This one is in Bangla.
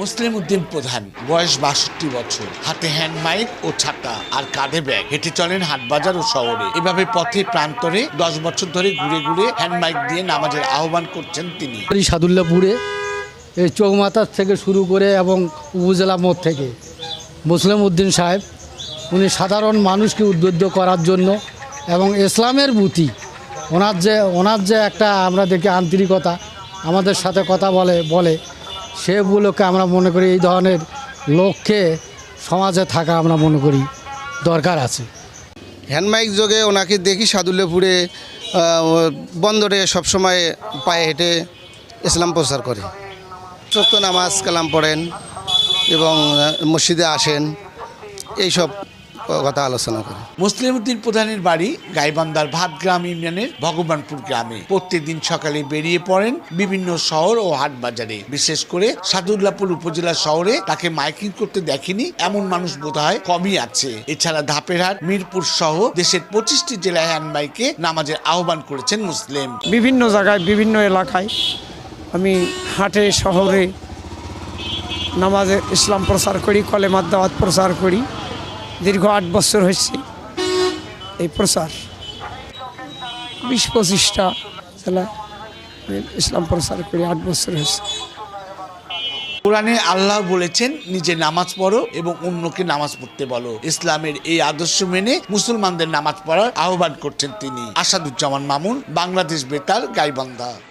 মুসলিম উদ্দিন প্রধান, বয়স বাষট্টি বছর। হাতে হ্যান্ড মাইক ও ছাতা আর কাঁধে ব্যাগ হেঁটে চলেন হাটবাজার ও শহরে। এভাবে পথে, প্রান্তরে দশ বছর ধরে ঘুরে ঘুরে হ্যান্ড মাইক দিয়ে নামাজের আহ্বান করছেন তিনি। সাদুল্লাপুরে, এই চৌমাতার থেকে শুরু করে এবং উপজেলা মোড় থেকে। মুসলিম উদ্দিন সাহেব, উনি সাধারণ মানুষকে উদ্বুদ্ধ করার জন্য এবং ইসলামের বুতি। ওনার যে ওনার যে একটা আমরা দেখি আন্তরিকতা, আমাদের সাথে কথা বলে বলে সেগুলোকে আমরা মনে করি এই ধরনের লোককে সমাজে থাকা আমরা মনে করি দরকার আছে। হ্যান্ডমাইক যোগে ওনাকে দেখি সাদুল্যপুরে বন্দরে সবসময় পায়ে হেঁটে ইসলাম প্রচার করে। সত্য নামাজ কালাম পড়েন এবং মসজিদে আসেন, এইসব কথা আলোচনা করি। মুসলিম উদ্দিন প্রধানের বাড়ি গাইবান্ধার ভাতগ্রাম ইউনিয়নের ভগবানপুর গ্রামে। প্রত্যেকদিন সকালে বেরিয়ে পড়েন বিভিন্ন শহর ও হাট বাজারে। বিশেষ করে সাদুল্লাপুর উপজেলা শহরে তাকে মাইকিং করতে দেখেনি এমন মানুষ বোধ হয় কমই আছে। এছাড়া ধাপেরহাট মিরপুর সহ দেশের পঁচিশটি জেলায় হ্যান্ড মাইকে নামাজের আহ্বান করেছেন মুসলিম। বিভিন্ন জায়গায় বিভিন্ন এলাকায় আমি হাটে শহরে নামাজে ইসলাম প্রচার করি কলেমার দাওয়াত প্রচার করি। দীর্ঘ আট বছর হয়েছে এই প্রচার। বিশ পঁচিশটা আমি ইসলাম প্রচার করি আট বছর হয়েছে। কোরআনে আল্লাহ বলেছেন, নিজে নামাজ পড়ো এবং অন্যকে নামাজ পড়তে বলো। ইসলামের এই আদর্শ মেনে মুসলমানদের নামাজ পড়ার আহ্বান করছেন তিনি। আসাদুজ্জামান মামুন, বাংলাদেশ বেতার, গাইবান্ধা।